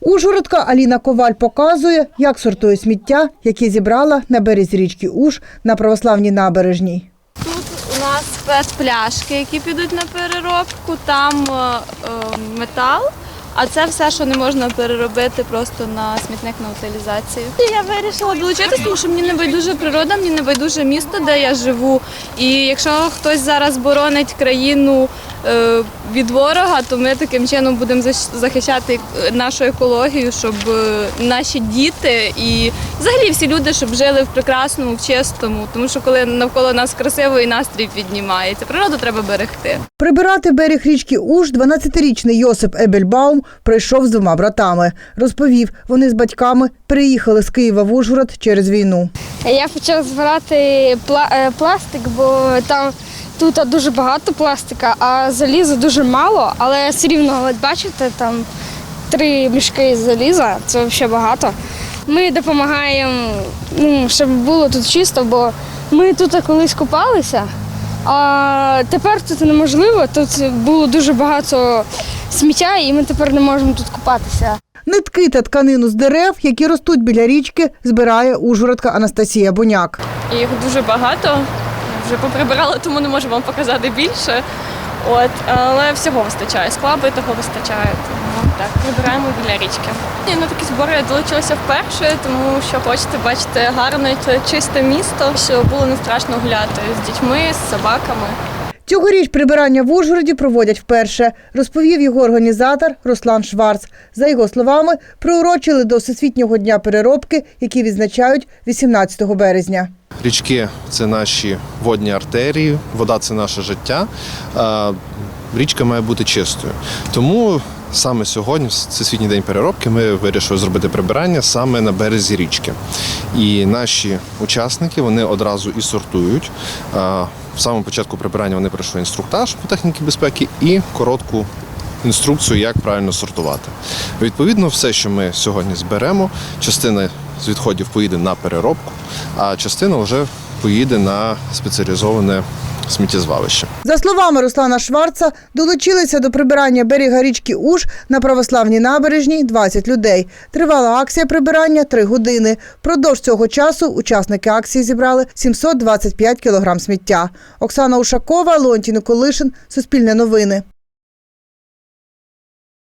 Ужгородка Аліна Коваль показує, як сортує сміття, яке зібрала на березі річки Уж на православній набережній. Тут у нас спецпляшки, які підуть на переробку, там е, е, метал, а це все, що не можна переробити просто на смітник на утилізацію. Я вирішила долучитися, тому що мені не байдуже природа, мені не байдуже місто, де я живу. І якщо хтось зараз боронить країну від ворога, то ми таким чином будемо захищати е, нашу екологію, щоб е, наші діти і взагалі всі люди, щоб жили в прекрасному, в чистому. Тому що коли навколо нас красиво і настрій піднімається, природу треба берегти. Прибирати берег річки Уж 12-річний Йосип Ебельбаум прийшов з двома братами. Розповів, вони з батьками переїхали з Києва в Ужгород через війну. Я почав збирати пла- е, пластик, бо там тут дуже багато пластика, а заліза дуже мало, але все рівно, от бачите, там три мішки заліза, це взагалі багато. Ми допомагаємо, ну, щоб було тут чисто, бо ми тут колись купалися, а тепер тут неможливо. Тут було дуже багато сміття, і ми тепер не можемо тут купатися. Нитки та тканину з дерев, які ростуть біля річки, збирає ужгородка Анастасія Боняк. Їх дуже багато. Вже поприбирала, тому не можу вам показати більше. От, але всього вистачає. склаби того вистачає. Тому так, прибираємо біля річки. Я на такі збори долучилася вперше, тому що хочете бачити гарне чисте місто, що було не страшно гуляти з дітьми, з собаками. Цьогоріч прибирання в Ужгороді проводять вперше, розповів його організатор Руслан Шварц. За його словами, приурочили до Всесвітнього дня переробки, який відзначають 18 березня. Річки це наші водні артерії, вода це наше життя. Річка має бути чистою. Тому саме сьогодні, Всесвітній день переробки, ми вирішили зробити прибирання саме на березі річки. І наші учасники вони одразу і сортують. В самому початку прибирання вони пройшли інструктаж по техніці безпеки і коротку інструкцію, як правильно сортувати. Відповідно, все, що ми сьогодні зберемо, частина з відходів поїде на переробку, а частина вже поїде на спеціалізоване сміттєзвалище. За словами Руслана Шварца, долучилися до прибирання берега річки Уж на православній набережній 20 людей. Тривала акція прибирання 3 години. Продовж цього часу учасники акції зібрали 725 кілограм сміття. Оксана Ушакова, Леонтій Николишин, Суспільне новини.